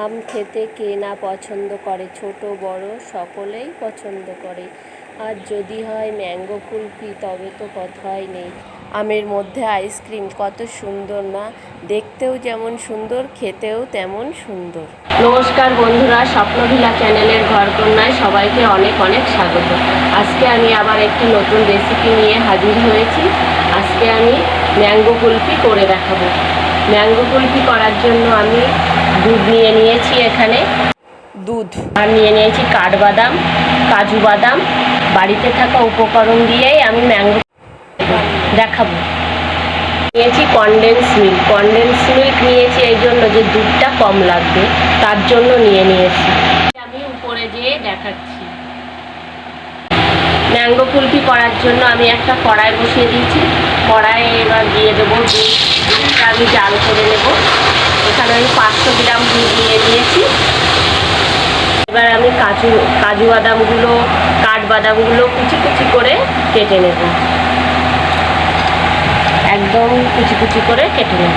আম খেতে কে না পছন্দ করে? ছোট, বড় সকলেই পছন্দ করে। আর যদি হয় ম্যাঙ্গো কুলফি, তবে তো কথাই নেই। আমের মধ্যে আইসক্রিম কত সুন্দর না দেখতেও যেমন সুন্দর, খেতেও তেমন সুন্দর। নমস্কার বন্ধুরা, স্বপ্নভিলা চ্যানেলের ঘর ঘরকন্যায় সবাইকে অনেক অনেক স্বাগত। আজকে আমি আবার একটি নতুন রেসিপি নিয়ে হাজির হয়েছি। আজকে আমি ম্যাঙ্গো কুলফি করে দেখাবো। ম্যাঙ্গো কুলফি করার জন্য আমি দুধ নিয়ে নিয়েছি এখানে। দুধ? আর নিয়ে নিয়েছি কাঠবাদাম কাজু বাদাম বাড়িতে থাকা উপকরণ দিয়েই আমি ম্যাঙ্গো দেখাবো। নিয়েছি কনডেন্স মিল্ক কনডেন্স মিল্ক নিয়েছি এই জন্য যে দুধটা কম লাগবে তার জন্য নিয়ে নিয়েছি। আমি উপরে যেয়ে দেখাচ্ছি। ম্যাঙ্গো কুলফি করার জন্য আমি একটা কড়াই বসিয়ে দিয়েছি। কড়াইয়ে এবার দিয়ে দেবো দুধ। দুধটা আমি জাল করে নেব। এখানে আমি পাঁচশো গ্রাম দুধ নিয়ে নিয়েছি। এবার আমি কাজু কাজু বাদামগুলো, কাঠবাদামগুলো কুচি কুচি করে কেটে নেব। একদম কুচি কুচি করে কেটে নেব।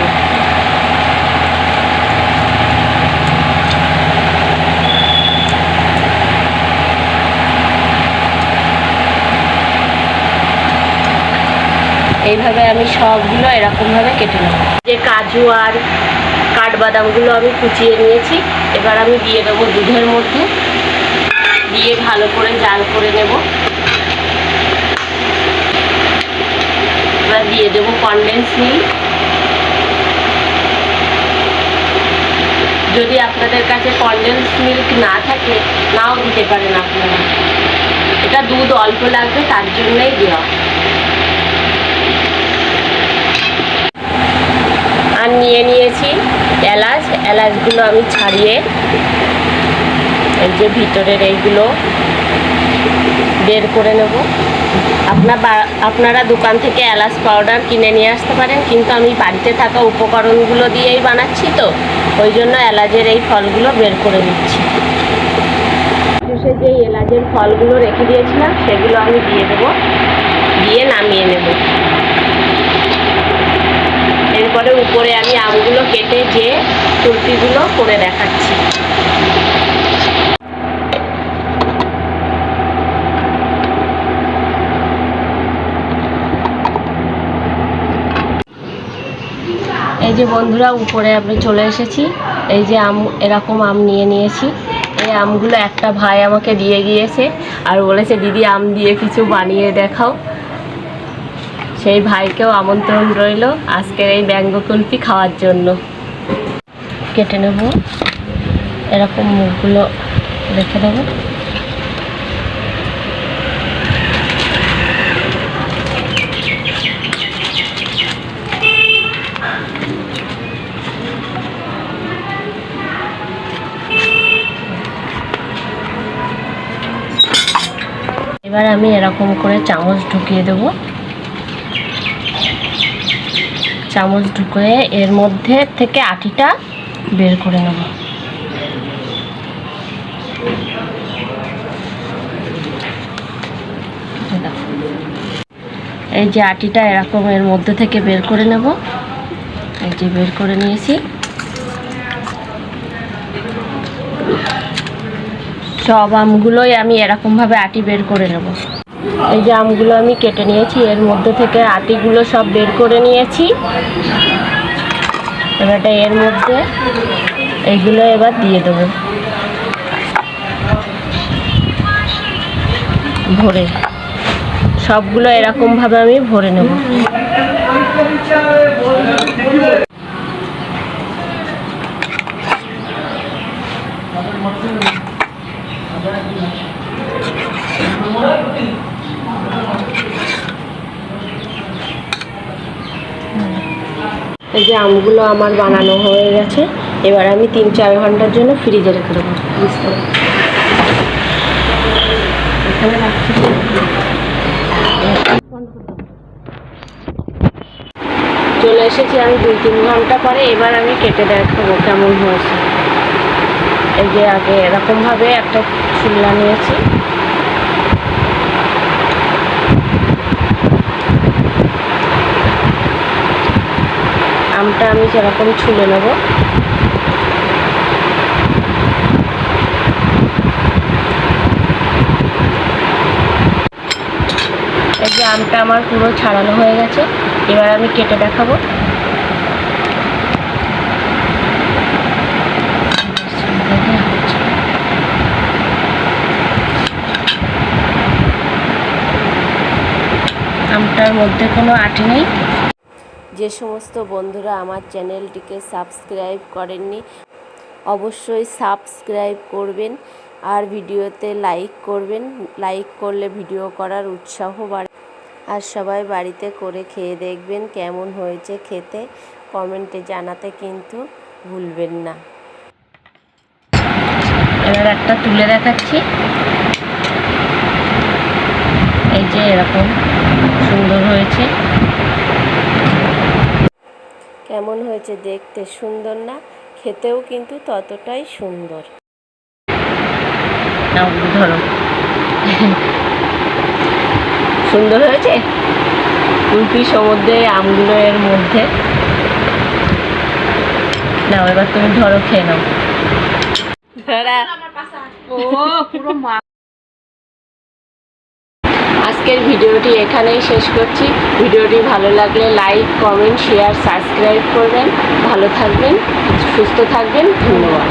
এইভাবে আমি সবগুলো এরকমভাবে কেটে নেব। যে কাজু আর কাঠবাদামগুলো আমি কুচিয়ে নিয়েছি। এবার আমি দিয়ে দেবো দুধের মধ্যে। দিয়ে ভালো করে জাল করে নেব। এবার দিয়ে দেবো কনডেন্স মিল্ক যদি আপনাদের কাছে কনডেন্স মিল্ক না থাকে, নাও দিতে পারেন আপনারা। এটা দুধ অল্প লাগবে, তার জন্যই দেওয়া। আর নিয়ে নিয়েছি। এলাচ, এলাচগুলো আমি ছাড়িয়ে এই যে ভিতরের এইগুলো বের করে নেব। আপনার আপনারা দোকান থেকে এলাচ পাউডার কিনে নিয়ে আসতে পারেন, কিন্তু আমি বাড়িতে থাকা উপকরণগুলো দিয়েই বানাচ্ছি তো, ওই জন্য এলাচের এই ফলগুলো বের করে নিচ্ছি। জুসে যে এলাচের ফলগুলো রেখে দিয়েছিলাম, সেগুলো আমি দিয়ে দেবো, দিয়ে নামিয়ে নেব। এরপরে উপরে আমি আমগুলো কেটে যে কুলফিগুলো করে দেখাচ্ছি। এই যে বন্ধুরা, উপরে আমি চলে এসেছি। এই যে আম, এরকম আম নিয়ে নিয়েছি। এই আমগুলো একটা ভাই আমাকে দিয়ে গিয়েছে আর বলেছে, দিদি, আম দিয়ে কিছু বানিয়ে দেখাও। সেই ভাইকেও আমন্ত্রণ রইল আজকের এই ব্যঙ্গ কুলফি খাওয়ার জন্য। কেটে নেব। এরকম মুখগুলো রেখে দেবো। এবার আমি এরকম করে চামচ ঢুকিয়ে দেবো। চামচ ঢুকিয়ে এর মধ্যে থেকে আটিটা বের করে নেব। এই যে আটিটা এরকম এর মধ্যে থেকে বের করে নেব। এই যে বের করে নিয়েছি। সব আমগুলোই আমি এরকমভাবে আটি বের করে নেব। এই যে আমগুলো আমি কেটে নিয়েছি, এর মধ্যে থেকে আটিগুলো সব বের করে নিয়েছি। এবারটা এর মধ্যে এইগুলো এবার দিয়ে দেবো। ভরে। সবগুলো এরকমভাবে আমি ভরে নেব। এই যে আমগুলো আমার বানানো হয়ে গেছে, এবার আমি তিন চার ঘণ্টার জন্য ফ্রিজে রেখে দেবো। চলে এসেছি আমি দুই তিন ঘণ্টা পরে, এবার আমি কেটে দেখাবো কেমন হয়েছে। এই যে আগে এরকমভাবে একটা চুল্লা নিয়েছি। কাপড়টা আমি যেরকম ছুলে নেব। এই যে আমটা আমার পুরো ছাড়ানো হয়ে গেছে, এবার আমি কেটে দেখাবো। আমটার মধ্যে কোনো আটি নেই। যে সমস্ত বন্ধুরা আমার চ্যানেলটিকে সাবস্ক্রাইব করেননি, অবশ্যই সাবস্ক্রাইব করবেন আর ভিডিওতে লাইক করবেন। লাইক করলে ভিডিও করার উৎসাহ বাড়ে। আর সবাই বাড়িতে করে খেয়ে দেখবেন কেমন হয়েছে খেতে। কমেন্টে জানাতে কিন্তু ভুলবেন না। এবার একটা তুলে দেখাচ্ছি। এই যে এরকম সুন্দর হয়েছে। কেমন হয়েছে দেখতে সুন্দর না খেতেও কিন্তু ততটাই সুন্দর। ধরো। সুন্দর হয়েছে? কুলপি সমুদ্রে আমগুলো এর মধ্যে। নাও এবার তুমি ধরো খেয়ে নাও। ও পুরো মা আজকের ভিডিওটি এখানেই শেষ করছি। ভিডিওটি ভালো লাগলে লাইক, কমেন্ট, শেয়ার, সাবস্ক্রাইব করবেন। ভালো থাকবেন, সুস্থ থাকবেন। ধন্যবাদ।